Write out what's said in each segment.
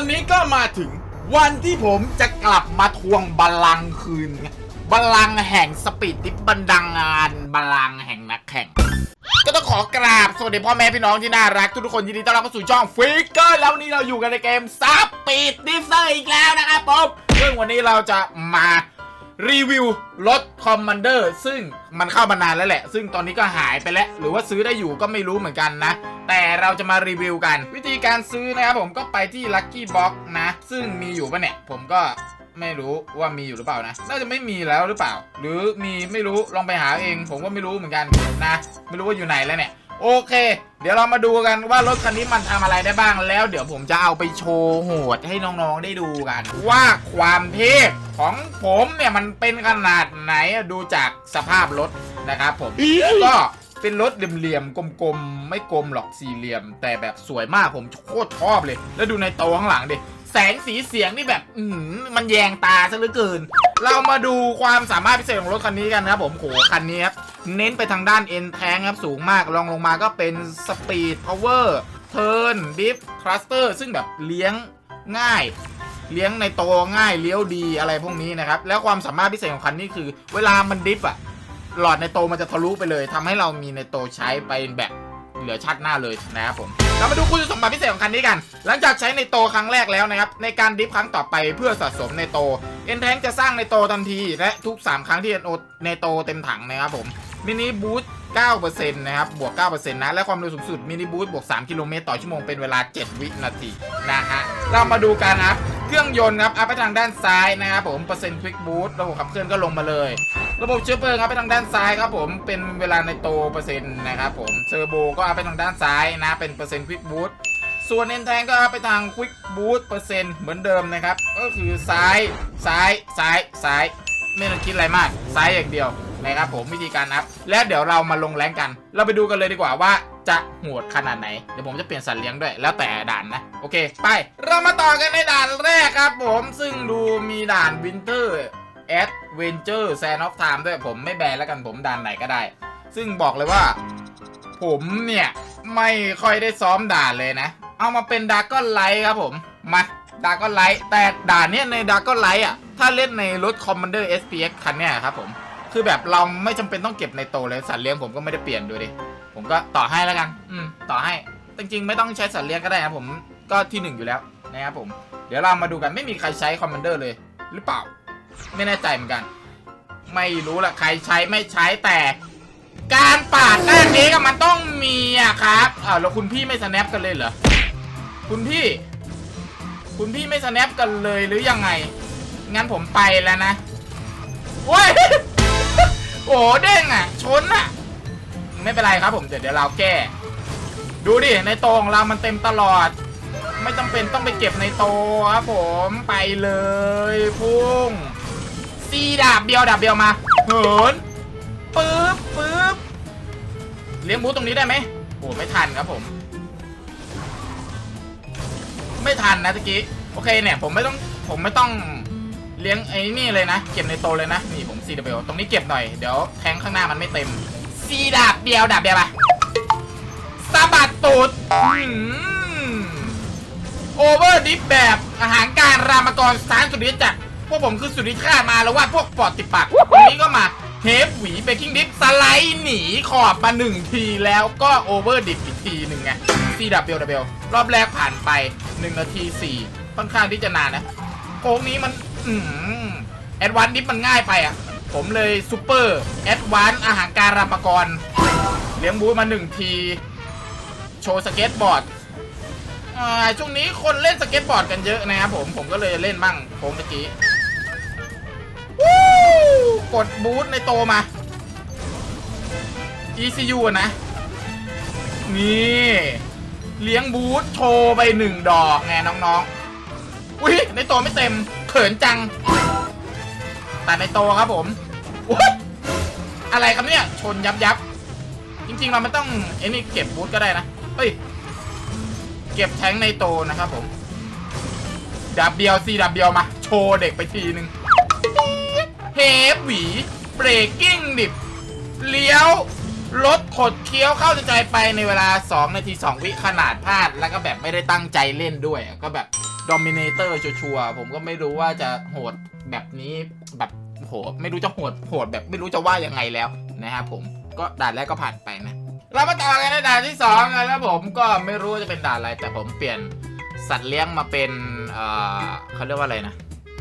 วันนี้ก็มาถึงวันที่ผมจะกลับมาทวงบัลลังก์คืน บัลลังก์แห่งสปีดดิฟบันดังงาน บัลลังก์แห่งนักแข่ง ก็ต้องขอกราบ สวัสดีพ่อแม่พี่น้องที่น่ารัก ทุกๆคนยินดีต้อนรับเข้าสู่ช่องฟิกเกอร์แล้ววันนี้เราอยู่กันในเกมสปีดดิฟเซอร์อีกแล้วนะครับผมซึ่งวันนี้เราจะมา รีวิวรถคอมมานเดอร์ซึ่งมันเข้ามานานแล้วแหละ ซึ่งตอนนี้ก็หายไปแล้ว หรือว่าซื้อได้อยู่ก็ไม่รู้เหมือนกันนะ แต่เราจะมารีวิวกัน วิธีการซื้อนะครับผมก็ไปที่ Lucky Box นะ ซึ่งมีอยู่ปะเนี่ย ผมก็ไม่รู้ว่ามีอยู่หรือเปล่านะ น่าจะไม่มีแล้วหรือเปล่า หรือมีไม่รู้ลองไปหาเอง ผมก็ไม่รู้เหมือนกันนะ ไม่รู้ว่าอยู่ไหนแล้วเนี่ย โอเค เดี๋ยวเรามาดูกันว่ารถคันนี้มันทำอะไรได้บ้างแล้ว เดี๋ยวผมจะเอาไปโชว์โหดให้น้องๆได้ดูกัน ว่าความเทพของผมเนี่ยมันเป็นขนาดไหนดูจากสภาพรถนะครับผมก็เป็นรถเหลี่ยมๆกลมๆ ไม่กลมหรอกสี่เหลี่ยม แต่แบบสวยมากผมโคตรชอบเลย แล้วดูในโตวข้างหลังดิ แสงสีเสียงนี่แบบอืมมันแยงตาซะเหลือเกิน เรามาดูความสามารถพิเศษของรถคันนี้กันนะครับผมโหคันนี้ครับเน้นไปทางด้านเอ็นแทงครับสูงมากลองลงมาก็เป็นสปีดพาวเวอร์เทิร์นดิฟคลัสเตอร์ซึ่งแบบเลี้ยงง่ายเลี้ยงในโตวง่ายเลี้ยวดีอะไรพวกนี้นะครับ แล้วความสามารถพิเศษของคันนี้คือ เวลามันดิฟอะหลอดในโตมันจะทะลุไปเลยทำให้เรามีในโตใช้ไปแบบเหลือชัดหน้าเลยนะครับผม เรามาดูคุณสมบัติพิเศษของคันนี้กัน หลังจากใช้ในโตครั้งแรกแล้วนะครับ ในการดิฟครั้งต่อไปเพื่อสะสมในโต เอ็นแทงจะสร้างในโตทันที และทุก 3 ครั้งที่เอ็นโอในโตเต็มถังนะครับผม มินิบูสต์9%นะครับ บวก 9%นะ และความเร็วสูงสุดมินิบูสต์บวก 3 กิโลเมตรต่อชั่วโมงเป็นเวลา 7 วินาทีนะฮะ เรามาดูกันนะครับ เครื่องยนต์ครับอัพไปทางด้านซ้ายนะครับผมเปอร์เซ็นต์ควิกบูสต์ระบบขับเคลื่อนก็ลงมาเลย ระบบเชื้อเพลิงครับไปทางด้านซ้ายครับผมเป็นเวลาในโตเปอร์เซ็นต์นะครับผมเทอร์โบก็อัพไปทางด้านซ้ายนะเป็นเปอร์เซ็นต์ควิกบูสต์ส่วนเอ็นแทงก็อัพไปทางควิกบูสต์เปอร์เซ็นต์เหมือนเดิมนะครับ ก็คือซ้ายซ้ายซ้ายซ้ายไม่ต้องคิดอะไรมากซ้ายอย่างเดียวนะครับผมวิธีการอัพและเดี๋ยวเรามาลงแรงกัน เราไปดูกันเลยดีกว่าว่า จะโหดขนาดไหน เดี๋ยวผมจะเปลี่ยนสัตว์เลี้ยงด้วย แล้วแต่ด่านนะ โอเค ไป เรามาต่อกันในด่านแรกครับผม ซึ่งดูมีด่านวินเทอร์แอดเวนเจอร์แซนออฟไทม์ด้วยผมไม่แบนแล้วกันผมด่านไหนก็ได้ ซึ่งบอกเลยว่า ผมเนี่ย ไม่ค่อยได้ซ้อมด่านเลยนะ เอามาเป็นดาร์กอนไลท์ครับผม มาดาร์กอนไลท์แต่ด่านเนี้ยในดาร์กอนไลท์อะ ถ้าเล่นในรถ Commander SPX คันเนี้ยครับผม คือแบบเราไม่จำเป็นต้องเก็บในโตเลยสัตว์เลี้ยงผมก็ไม่ได้เปลี่ยนดูดิ ผมก็ต่อให้แล้วกัน อืม ต่อให้ จริงๆ ไม่ต้องใช้สัตว์เลี้ยงก็ได้นะผม ก็ที่หนึ่งอยู่แล้วนะครับผม เดี๋ยวเรามาดูกันไม่มีใครใช้ Commander เลย หรือเปล่า ไม่แน่ใจเหมือนกัน ไม่รู้ละใครใช้ไม่ใช้แต่ การปาดหน้าเค้กอะมันต้องมีอะครับอ้าวแล้วคุณพี่ไม่สแนปกันเลยเหรอ คุณพี่ คุณพี่ไม่สแนปกันเลยหรือยังไง งั้นผมไปแล้วนะโอ้ย โอ้เด้งอะชนอะไม่เป็นไรครับผม เดี๋ยวเดี๋ยวเราแก้ ดูดิ ในโตของเรามันเต็มตลอด ไม่จำเป็นต้องไปเก็บในโตครับผมไปเลยพุ่งซีดาบเดียวดาบเดียวมาเหินปึ๊บปึ๊บเลี้ยงบูตรงนี้ได้ไหมโอ้ไม่ทันครับผม ไม่ทันนะตะกี้โอเคเนี่ยผมไม่ต้องผมไม่ต้อง เลี้ยงไอ้นี่เลยนะ เก็บในโตเลยนะ นี่ผมซีดาบเบลตรงนี้เก็บหน่อย เดี๋ยวแทงข้างหน้ามันไม่เต็มซีดาบเดียวดาบเดียวไปสะบัดตูดโอเวอร์ดิฟแบบอาหารการรามกรสานสุดฤทธิ์จักรพวกผมคือสุดฤทธิ์ข้ามาแล้วว่าพวกปอดติดปากตรงนี้ก็มาเทปหวีเบกกิ้งดิฟสไลด์หนีขอบมาหนึ่งทีแล้วก็โอเวอร์ดิฟอีกทีหนึ่งไงซีดับเบลดับเบลรอบแรกผ่านไป 1 นาที 4 ค่อนข้างที่จะนานนะโค้งนี้มัน แอดวานดิฟมันง่ายไปอะ ผมเลยซูเปอร์แอดวานอาหารการรามกร เลี้ยงบูมาหนึ่งที โชว์สเก็ตบอร์ดช่วงนี้คนเล่นสเก็ตบอร์ดกันเยอะนะครับผม ผมก็เลยเล่นบ้างโค้งเมื่อกี้วู้กดบูทในโตมา ECU นะ นี่ เลี้ยงบูทโชว์ไปหนึ่งดอกไงน้องๆ อุ้ยในโตไม่เต็ม เขินจัง แต่ในโตครับผมอะไรครับเนี่ย ชนยับยับ จริงๆ เราไม่ต้องไอ้นี่เก็บบูทก็ได้นะ เฮ้ย เก็บแทงในโตนะครับผมดับเบียวซีดับเบียวมา โชว์เด็กไปทีนึงเฮฟหวีเบรกกิ้งดิบ เลี้ยวรถขดเคี้ยวเข้าใจไปในเวลา 2 นาที 2 วิขนาดพลาด แล้วก็แบบไม่ได้ตั้งใจเล่นด้วยก็แบบ Dominator ชัวร์ผมก็ไม่รู้ว่าจะโหดแบบนี้แบบโหดไม่รู้จะโหดโหดแบบไม่รู้จะว่ายังไงแล้วนะครับผมก็ด่านแรกก็ผ่านไปนะเรามาต่อกันในด่านที่สองกันแล้วผมก็ไม่รู้ว่าจะเป็นด่านอะไร แต่ผมเปลี่ยนสัตว์เลี้ยงมาเป็นเอ่อเขาเรียกว่าอะไรนะ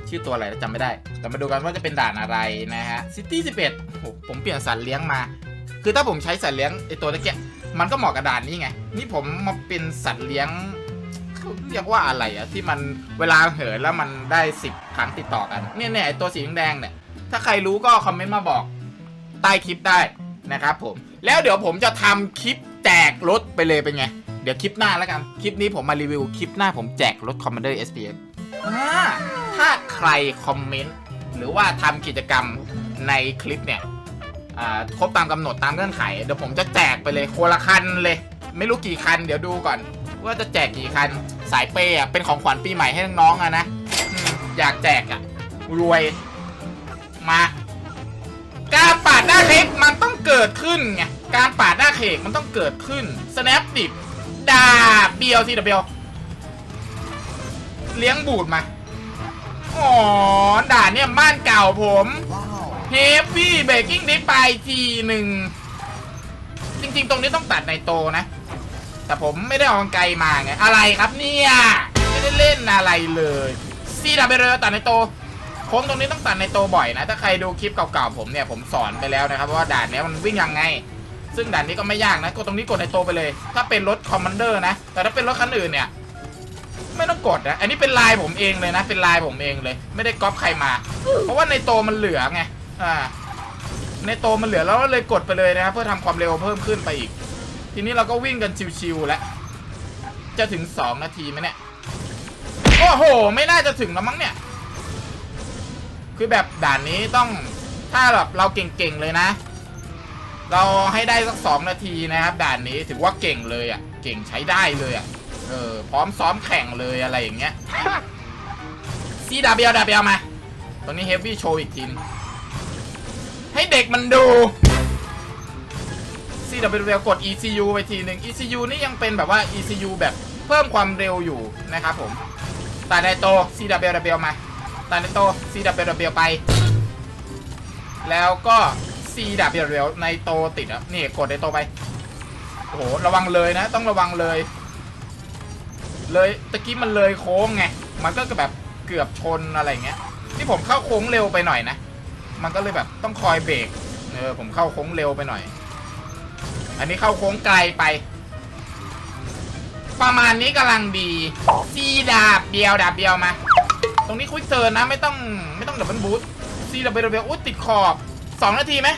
ชื่อตัวอะไรจำไม่ได้ แต่มาดูกันว่าจะเป็นด่านอะไรนะฮะซิตี้สิบเอ็ดผมเปลี่ยนสัตว์เลี้ยงมา คือถ้าผมใช้สัตว์เลี้ยงไอตัวตะเกียมันก็เหมาะกับด่านนี้ไง นี่ผมมาเป็นสัตว์เลี้ยง เรียกว่าอะไรอะที่มันเวลาเหินแล้วมันได้สิบครั้งติดต่อกัน เนี่ยเนี่ยไอตัวสีแดงเนี่ย ถ้าใครรู้ก็คอมเมนต์มาบอกใต้คลิปได้นะครับผม แล้วเดี๋ยวผมจะทำคลิปแจกรถไปเลยเป็นไง เดี๋ยวคลิปหน้าแล้วกัน คลิปนี้ผมมารีวิว คลิปหน้าผมแจกรถ Commander SPX อ่าถ้าใครคอมเมนต์หรือว่าทำกิจกรรมในคลิปเนี่ยครบตามกำหนดตามเงื่อนไข เดี๋ยวผมจะแจกไปเลยคนละคันเลย ไม่รู้กี่คัน เดี๋ยวดูก่อน ว่าจะแจกกี่คัน สายเปย์อะเป็นของขวัญปีใหม่ให้น้องๆอะนะอืมอยากแจกอะ รวย มา การปาดหน้าเค้กมันต้องเกิดขึ้นไงการปาดหน้าเค้กมันต้องเกิดขึ้น snap ดิบดาบเบียวสิเบียวเลี้ยงบูดมาอ๋อด่านเนี่ยบ้านเก่าผมเฮฟวี่เบรกกิ้งดิฟไปทีหนึ่ง จริงๆ ตรงนี้ต้องตัดในโตนะ แต่ผมไม่ได้เอกไกลมาไง อะไรครับเนี่ย ไม่ได้เล่นอะไรเลยซีดับเบลตัดในโตโค้งตรงนี้ต้องตัดในโตบ่อยนะ ถ้าใครดูคลิปเก่าๆผมเนี่ยผมสอนไปแล้วนะครับว่าด่านนี้มันวิ่งยังไง ซึ่งด่านนี้ก็ไม่ยากนะกดตรงนี้กดในโตไปเลย ถ้าเป็นรถคอมมานเดอร์นะ แต่ถ้าเป็นรถคันอื่นเนี่ยไม่ต้องกดนะ อันนี้เป็นลายผมเองเลยนะ เป็นลายผมเองเลย ไม่ได้ก๊อปใครมา เพราะว่าในโตมันเหลือไง อ่า ในโตมันเหลือแล้วก็เลยกดไปเลยนะครับเพื่อทำความเร็วเพิ่มขึ้นไปอีก ทีนี้เราก็วิ่งกันชิวๆแล้ว จะถึง 2 นาทีไหมเนี่ย โอ้โห ไม่น่าจะถึงแล้วมั้งเนี่ย คือแบบด่านนี้ต้องถ้าแบบเราเก่งๆเลยนะ เราให้ได้สักสองนาทีนะครับ ด่านนี้ถือว่าเก่งเลยอะ่ะ เก่งใช้ได้เลยอะ่ะ เออ พร้อมซ้อมแข่งเลยอะไรอย่างเงี้ยซีดาเบียดาเบียมา ตรงนี้เฮฟวี่โชว์อีกทีนให้เด็กมันดู ซีดาเบียกด ECU ไปทีหนึ่ง ECU นี่ยังเป็นแบบว่า ECU แบบเพิ่มความเร็วอยู่นะครับผมตาไดโตซีดาเบียดาเบียมาตาในโตซีดับเบลเบลไป แล้วก็ซีดับเบลเบลในโตติดอะนี่กดในโตไปโอ้โหระวังเลยนะ ต้องระวังเลย เลยตะกี้มันเลยโค้งไง มันก็แบบเกือบชนอะไรเงี้ยนี่ผมเข้าโค้งเร็วไปหน่อยนะ มันก็เลยแบบต้องคอยเบรกเออผมเข้าโค้งเร็วไปหน่อย อันนี้เข้าโค้งไกลไป ประมาณนี้กำลังดีซีดาบเดียวดาบเดียวมา ตรงนี้ควิกเทิร์นะไม่ต้องไม่ต้องดับเบิลบูทซีดับเบิลเบลอุ้ยติดขอบ2นาทีไหม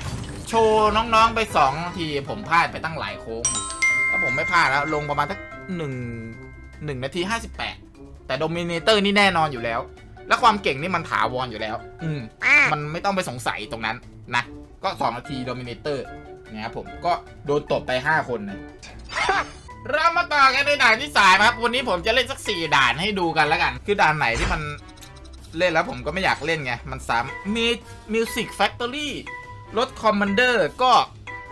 โชว์น้องๆไป2นาที ผมพลาดไปตั้งหลายโค้งถ้าผมไม่พลาดแล้วลงประมาณสักหนึ่งหนึ่งนาที58แปดแต่โดมิเนเตอร์นี่แน่นอนอยู่แล้ว และความเก่งนี่มันถาวรอยู่แล้ว อืมมันไม่ต้องไปสงสัยตรงนั้นนะ ก็2นาทีโดมิเนเตอร์ นะครับผมก็โดนตบไป 5 คนนะเรามาต่อกันในด่านที่สามครับ วันนี้ผมจะเล่นสักสี่ด่านให้ดูกันแล้วกัน คือด่านไหนที่มันเล่นแล้วผมก็ไม่อยากเล่นไง มันซ้ำมีมิวสิกแฟคทอรี่รถคอมมานเดอร์ก็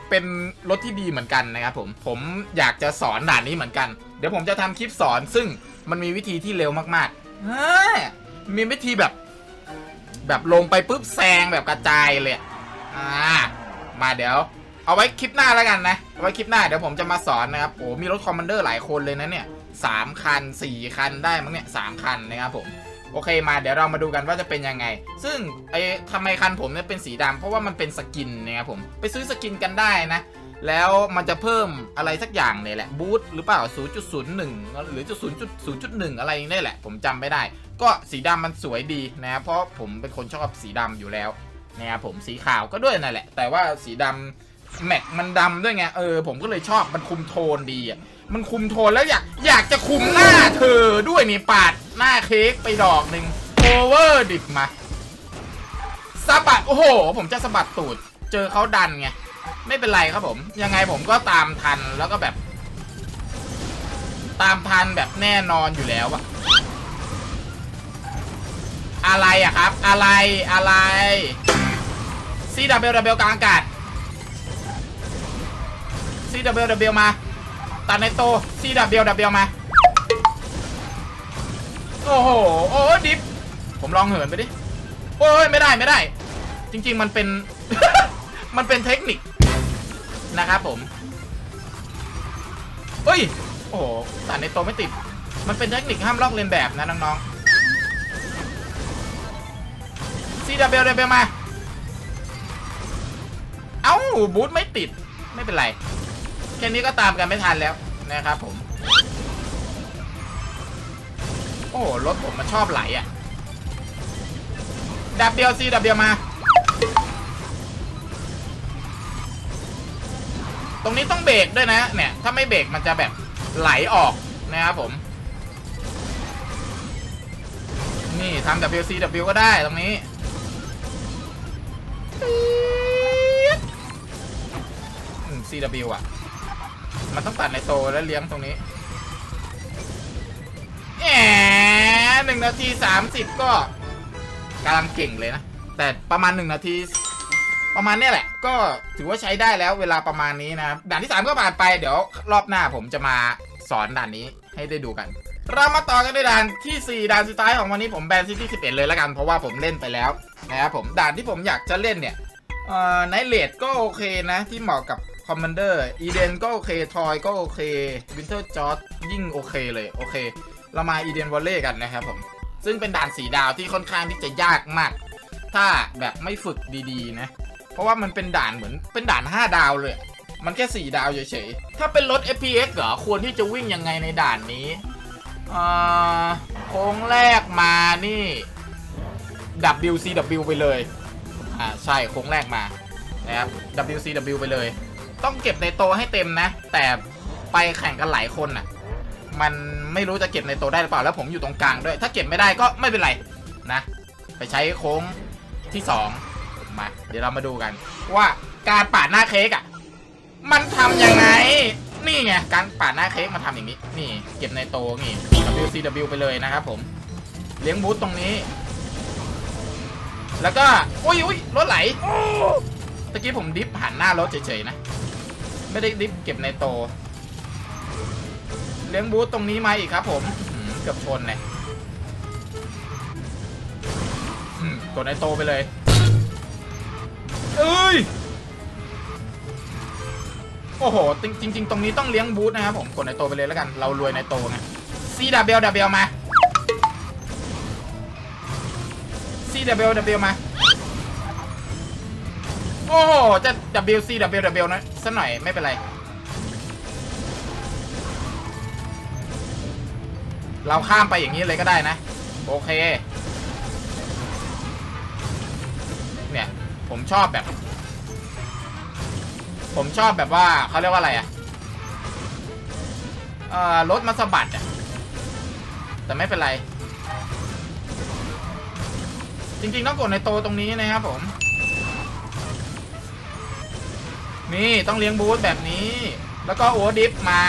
เป็นรถที่ดีเหมือนกันนะครับผม ผมอยากจะสอนด่านนี้เหมือนกัน เดี๋ยวผมจะทำคลิปสอนซึ่งมันมีวิธีที่เร็วมากๆเฮ้ยมีวิธีแบบ แบบลงไปปุ๊บแซงแบบกระจายเลยอ่ามาเดี๋ยว เอาไว้คลิปหน้าแล้วกันนะ เอาไว้คลิปหน้าเดี๋ยวผมจะมาสอนนะครับโอ้มีรถคอมมานเดอร์หลายคนเลยนะเนี่ยสามคันสี่คันได้มั้งเนี่ยสามคันนะครับผมโอเคมาเดี๋ยวเรามาดูกันว่าจะเป็นยังไง ซึ่งไอ้ทำไมคันผมเนี่ยเป็นสีดำเพราะว่ามันเป็นสกินนะครับผมไปซื้อสกินกันได้นะแล้วมันจะเพิ่มอะไรสักอย่างเนี่ยแหละบูทหรือเปล่า 0.01 หรือจุด0.0.1 อะไรนี่แหละ ผมจำไม่ได้ ก็สีดำมันสวยดีนะเพราะผมเป็นคนชอบสีดำอยู่แล้วนะครับผมสีขาวก็ด้วยนั่นแหละ แต่ว่าสีดำ แม็กมันดำด้วยไงเออผมก็เลยชอบมันคุมโทนดีอะมันคุมโทนแล้วอยากอยากจะคุมหน้าเธอด้วยนี่ปาดหน้าเค้กไปดอกหนึ่งโอเวอร์ดิบมาสะบัดโอ้โห ผมจะสะบัดตูด เจอเขาดันไง ไม่เป็นไรครับผม ยังไงผมก็ตามทันแล้วก็แบบ ตามทันแบบแน่นอนอยู่แล้วอะอะไรอะครับ อะไรอะไรซีดับเบิลดับเบิลกลางอากาศ ซีดับเบิลดับเบิลมาตัดในโตซีดับเบิลดับเบิลมา โอ้โห โอ้ดิฟ ผมลองเหินไปดิ โอ้ยไม่ได้ไม่ได้ จริง ๆ มันเป็น มันเป็นเทคนิคนะครับผมเฮ้ย โอ้โหสารในโตไม่ติด มันเป็นเทคนิคห้ามลอกเลียนแบบนะน้องๆซีดับเบลเดบลมา เอ้าบูทไม่ติด ไม่เป็นไร แค่นี้ก็ตามกันไม่ทันแล้วนะครับผม โอ้รถผมมันชอบไหลอะ ดับเดียวซีดับเดียวมา ตรงนี้ต้องเบรกด้วยนะ เนี่ย ถ้าไม่เบรกมันจะแบบไหลออกนะครับผม นี่ทำ WCW ก็ได้ตรงนี้อืม CW อะ มันต้องตัดในโตแล้วเลี้ยงตรงนี้แหมหนึ่งนาทีสามสิบก็กำลังเก่งเลยนะ แต่ประมาณหนึ่งนาที ประมาณเนี้ยแหละ ก็ถือว่าใช้ได้แล้วเวลาประมาณนี้นะครับด่านที่ 3 ก็ผ่านไปเดี๋ยวรอบหน้าผมจะมาสอนด่านนี้ให้ได้ดูกันเรามาต่อกันในด่านที่ 4 ด่านสุดท้ายของวันนี้ผมแบนซิตี้11 เลยแล้วกันเพราะว่าผมเล่นไปแล้วนะครับผมด่านที่ผมอยากจะเล่นเนี่ยเอ่อไนเลดก็โอเคนะที่เหมาะกับ คอมมานเดอร์อีเดนก็โอเค ทอยก็โอเควินเทอร์จอร์ดยิ่งโอเคเลย โอเค เรามาอีเดนวอลเล่กันนะครับผม ซึ่งเป็นด่านสีดาวที่ค่อนข้างที่จะยากมาก ถ้าแบบไม่ฝึกดีๆ นะ เพราะว่ามันเป็นด่านเหมือนเป็นด่าน 5 ดาวเลย มันแค่ 4 ดาวเฉยๆ ถ้าเป็นรถ FPX เหรอ ควรที่จะวิ่งยังไงในด่านนี้โค้งแรกมานี่ WCW ไปเลย อ่า ใช่ โค้งแรกมา นะครับ WCW ไปเลย ต้องเก็บในโตให้เต็มนะ แต่ไปแข่งกันหลายคนน่ะ มันไม่รู้จะเก็บในโตได้หรือเปล่าแล้วผมอยู่ตรงกลางด้วย ถ้าเก็บไม่ได้ก็ไม่เป็นไรนะ ไปใช้โค้งที่สองมา เดี๋ยวเรามาดูกัน ว่าการปาดหน้าเค้กอะ มันทำยังไง นี่ไงการปาดหน้าเค้กมันทำอย่างนี้ นี่เก็บในโตนี่ WCW ไปเลยนะครับผม เลี้ยงบูธตรงนี้ แล้วก็ อุ้ยอุ้ยรถไหลตะกี้ผมดิฟหันหน้ารถเฉยๆนะ ไม่ได้ดิฟเก็บในโต เลี้ยงบูธตรงนี้มาอีกครับผมเกือบชนเลยกดในโตไปเลย เอ้ย โอ้โหจริงจริง ๆ ตรงนี้ต้องเลี้ยงบูธนะครับผมกดในโตไปเลยแล้วกัน เรารวยในโตไงซีดับเบลดับเบลมาซีดับเบลดับเบลมา โอ้โหจะ WC W W นะสักหน่อยไม่เป็นไร เราข้ามไปอย่างนี้เลยก็ได้นะ โอเค เนี่ย ผมชอบแบบ ผมชอบแบบว่าเขาเรียกว่าอะไรอะเอ่อรถมาสะบัดอะแต่ไม่เป็นไร จริงๆต้องกดในโตตรงนี้นะครับผม นี่ต้องเลี้ยงบูธแบบนี้ แล้วก็โอดิฟมา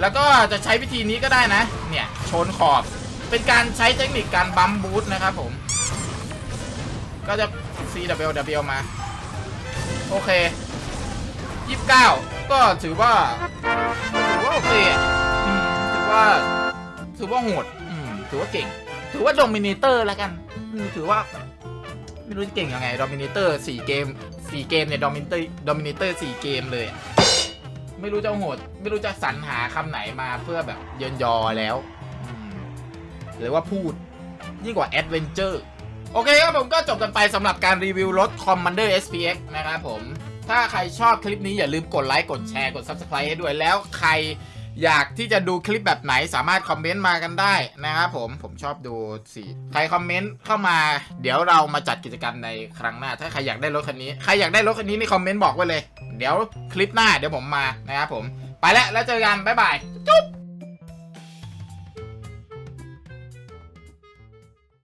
แล้วก็จะใช้วิธีนี้ก็ได้นะ เนี่ยชนขอบ เป็นการใช้เทคนิคการบัมบูธนะครับผม ก็จะ CWW มา โอเค 29 ก็ถือว่า ถือว่าโอเคถือว่า ถือว่าโหดถือว่าเก่ง ถือว่าโดมินเตอร์แล้วกัน ถือว่า ไม่รู้จะเก่งยังไงโดมินเตอร์สี่เกมสี่เกมเนี่ยโดมินเตอร์โดมินเตอร์สี่เกมเลยอะไม่รู้จะโหด ไม่รู้จะสรรหาคำไหนมาเพื่อแบบเยินยอแล้วหรือว่าพูดยิ่งกว่าแอดเวนเจอร์โอเคครับผมก็จบกันไปสำหรับการรีวิวรถ Commander SPX นะครับผม ถ้าใครชอบคลิปนี้อย่าลืมกดไลค์ กดแชร์ กด Subscribe ให้ด้วยแล้วใคร อยากที่จะดูคลิปแบบไหนสามารถคอมเมนต์มากันได้นะครับผมผมชอบดูสิใครคอมเมนต์เข้ามา เดี๋ยวเรามาจัดกิจกรรมในครั้งหน้า ถ้าใครอยากได้รถคันนี้ใครอยากได้รถคันนี้นี่คอมเมนต์บอกไว้เลย เดี๋ยวคลิปหน้าเดี๋ยวผมมานะครับผม ไปแล้วแล้วเจอกันบ๊ายบายจุ๊บ